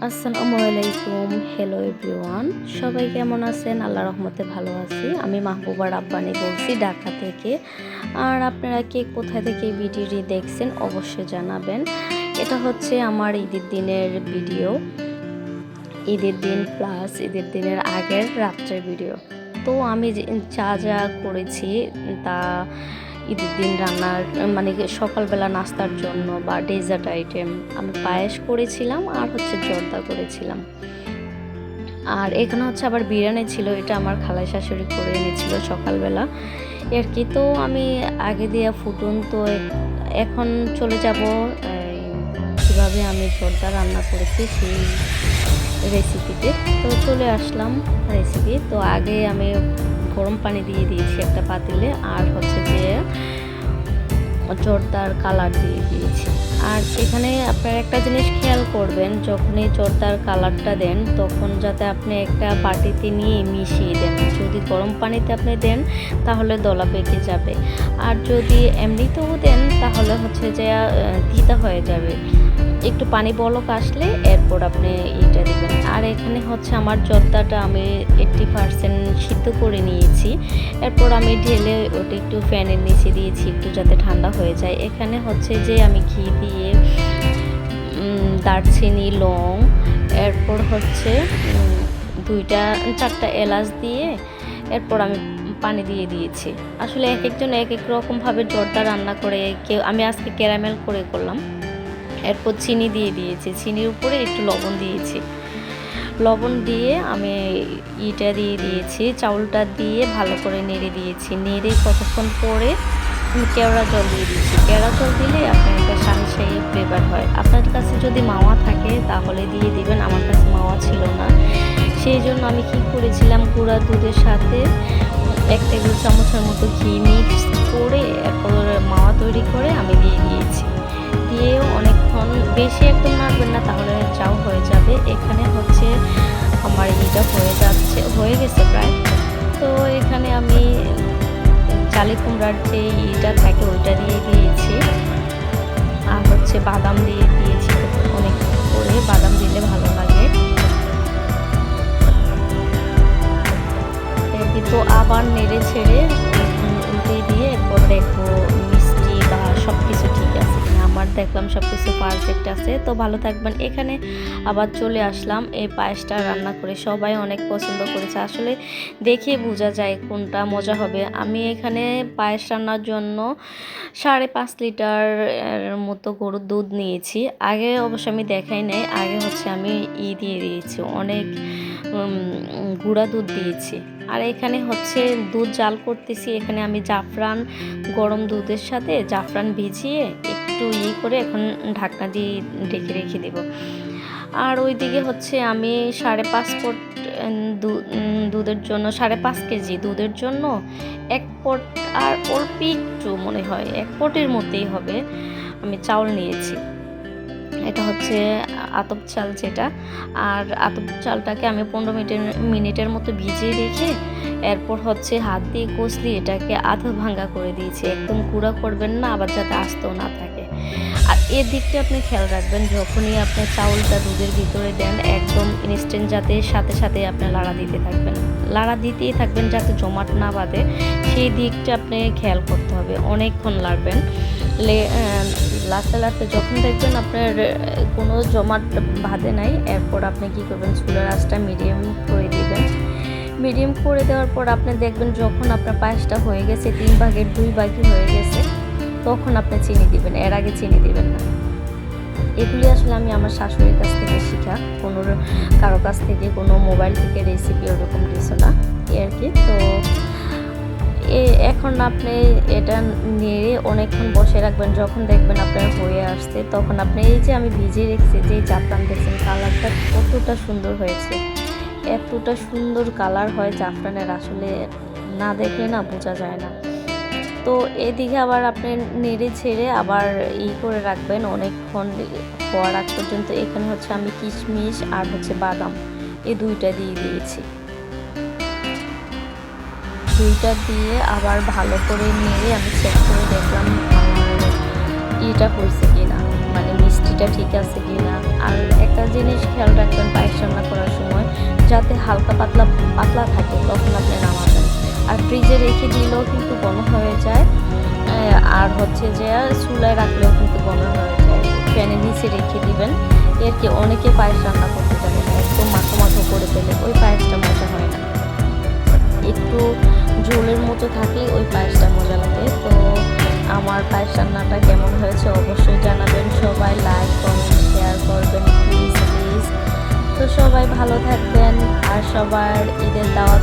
আসসালামু আলাইকুম। Hello everyone সবাই কেমন আছেন? আল্লাহ রহমতে ভালো আছি। আমি মাহবুবা রাব্বানি বলছি ঢাকা থেকে। আর আপনারা কে কোথা থেকে ভিডিওটি দেখছেন অবশ্যই জানাবেন। এটা হচ্ছে আমার ঈদের দিনের ভিডিও। ঈদের দিন প্লাস ঈদের দিনের আগের রাত্রের ভিডিও। তো আমি যে- যা করেছি তা ঈদের দিন রান্নার মানে সকালবেলা নাস্তার জন্য বা ডেজার্ট আইটেম আমি পায়েস করেছিলাম আর হচ্ছে জর্দা করেছিলাম। আর এখানে হচ্ছে আবার বিরিয়ানি ছিল, এটা আমার খালাই শাশুড়ি করে এনেছিল সকালবেলা। এর কি, তো আমি আগে দিয়ে ফুটুন, তো এখন চলে যাব কীভাবে আমি জর্দা রান্না করেছি সেই রেসিপিতে তো। চলে আসলাম রেসিপি তো আগে আমি গরম পানি দিয়ে দিয়েছি একটা পাতিলে, আর হচ্ছে যে জর্দার কালার দিয়ে দিয়েছি। আর এখানে আপনারা একটা জিনিস খেয়াল করবেন, যখনই জর্দার কালারটা দেন, তখন যাতে আপনি একটা বাটিতে নিয়ে মিশিয়ে দেন। যদি গরম পানিতে আপনি দেন, তাহলে দলা পেকে যাবে। আর যদি এমনিতেও দেন, তাহলে হচ্ছে যে তিতা হয়ে যাবে। একটু পানি বলক আসলে, এরপর আপনি এখানে হচ্ছে আমার জর্দাটা আমি এইট্টি পারসেন্ট সিদ্ধ করে নিয়েছি। এরপর আমি ঢেলে ওটা একটু ফ্যানের নিচে দিয়েছি, একটু যাতে ঠান্ডা হয়ে যায়। এখানে হচ্ছে যে আমি ঘি দিয়ে দারচিনি, লং, এরপর হচ্ছে দুইটা, চারটা এলাচ দিয়ে এরপর আমি পানি দিয়ে দিয়েছি। আসলে এক একজন এক এক রকমভাবে জর্দা রান্না করে, কেউ, আমি আজকে ক্যারামেল করে করলাম। এরপর চিনি দিয়ে দিয়েছি। চিনির উপরে একটু লবণ দিয়েছি। লবণ দিয়ে আমি ইটা দিয়ে দিয়েছি, চাউলটা দিয়ে ভালো করে নেড়ে দিয়েছি। নেড়ে কতক্ষণ পরে কেওড়া জল দিয়ে দিয়েছি। কেওড়া জল দিলে আপনার একটা সানসাই ফ্লেভার হয়। আপনার কাছে যদি মাওয়া থাকে তাহলে দিয়ে দিবেন, আমার কাছে মাওয়া ছিল না। সেই জন্য আমি কি করেছিলাম, গুঁড়া দুধের সাথে এক টেবিল চামচের মতো ঘি মিক্স করে এরপর মাওয়া তৈরি করে আমি দিয়ে দিয়েছি। দিয়েও অনেকক্ষণ, বেশি একদম নাড়বেন না, তাহলে চাও হয়ে যাবে। এখানে এটা হয়ে যাচ্ছে, হয়ে গেছে প্রায়। তো এখানে আমি চালি কুমড়ার যে ইটা থাকে, ওইটা দিয়ে দিয়েছি। আর হচ্ছে বাদাম দিয়ে দেখলাম সব কিছু পারফেক্ট আছে। তো ভালো থাকবেন। এখানে আবার চলে আসলাম। এই পায়েসটা রান্না করে সবাই অনেক পছন্দ করেছে। আসলে দেখে বোঝা যায় কোনটা মজা হবে। আমি এখানে পায়েস রান্নার জন্য সাড়ে পাঁচ লিটার মতো গরুর দুধ নিয়েছি। আগে অবশ্য আমি দেখাই নাই। আগে হচ্ছে আমি ই দিয়ে দিয়েছি। অনেক গুঁড়া দুধ দিয়েছি। আর এখানে হচ্ছে দুধ জাল করতেছি। এখানে আমি জাফরান গরম দুধের সাথে জাফরান ভিজিয়ে একটু ই করে এখন ঢাকনা দিয়ে ঢেকে রেখে দেব। আর ওইদিকে হচ্ছে আমি সাড়ে পাঁচ পট দু- দুধের জন্য সাড়ে পাঁচ কেজি দুধের জন্য এক পট আর অল্প একটু মনে হয় এক পটের মধ্যেই হবে আমি চাউল নিয়েছি। এটা হচ্ছে আতপ চাল যেটা আর আতপ চালটাকে আমি পনেরো মিনিটের মিনিটের মতো ভিজিয়ে রেখে এরপর হচ্ছে হাত দিয়ে কষলি এটাকে আধা ভাঙ্গা করে দিয়েছি। একদম গুঁড়া করবেন না আবার যাতে আস্তও না থাকে। আর এর দিকটা আপনি খেয়াল রাখবেন, যখনই আপনি চাউলটা দুধের ভিতরে দেন, একদম ইনস্ট্যান্ট যাতে সাথে সাথে আপনি লাড়া দিতে থাকবেন। লাড়া দিতেই থাকবেন যাতে জমাট না বাঁধে, সেই দিকটা আপনি খেয়াল করতে হবে। অনেকক্ষণ লাড়বেন, লে লাড়তে লাড়তে যখন দেখবেন আপনার কোনো জমাট বাঁধে নাই, এরপর আপনি কি করবেন, চুলার আঁচটা মিডিয়াম করে দিবেন। মিডিয়াম করে দেওয়ার পর আপনি দেখবেন যখন আপনার পায়েসটা হয়ে গেছে, তিন ভাগের দুই ভাগই হয়ে গেছে তখন আপনি চিনি দিবেন? এর আগে চিনি দিবেন না। এগুলি আসলে আমি আমার শাশুড়ির কাছ থেকে শিখা। কোনো কারও কাছ থেকে কোনো মোবাইল থেকে রেসিপি ওরকম কিছু না। আর কি। তো এখন আপনি এটা নেড়ে অনেকক্ষণ বসে রাখবেন। যখন দেখবেন আপনার হয়ে আসছে, তখন আপনি এই যে আমি ভিজিয়ে রেখেছি, যে জাফরান দেখছেন, কালারটা কতটা সুন্দর হয়েছে। এতটা সুন্দর কালার হয় জাফরানের। আসলে না দেখলে না বোঝা যায় না। তো এদিকে আবার আপনি নেড়ে ছেড়ে আবার ই করে রাখবেন অনেকক্ষণ হওয়ার আগ পর্যন্ত। এখানে হচ্ছে আমি কিশমিশ আর হচ্ছে বাদাম এই দুইটা দিয়ে দিয়েছি। দুইটা দিয়ে আবার ভালো করে নেড়ে আমি চেক করে দেখলাম ইটা হয়েছে কিনা মানে মিষ্টিটা ঠিক আছে কি না আর একটা জিনিস খেয়াল রাখবেন পায়েস রান্না করার সময়, যাতে হালকা পাতলা পাতলা থাকে, তখন আপনি নামাবেন। আর ফ্রিজে রেখে দিলেও কিন্তু ঘন হয়ে যায়। আর হচ্ছে যে, চুলায় রাখলেও কিন্তু ঘন হয়ে যায়। ফ্যানের নিচে রেখে দিবেন। এর কি অনেকে পায়েস রান্না করতে পারে একদম মাখো মাখো করে ফেলে ওই পায়েসটা মজা হয় না। একটু ঝোলের মতো থাকলে ওই পায়েসটা মজা লাগে। তো আমার পায়েস রান্নাটা কেমন হয়েছে অবশ্যই জানাবেন। সবাই লাইক কমেন্ট শেয়ার করবেন প্লিজ প্লিজ তো সবাই ভালো থাকবেন। আর সবার ঈদের দাওয়াত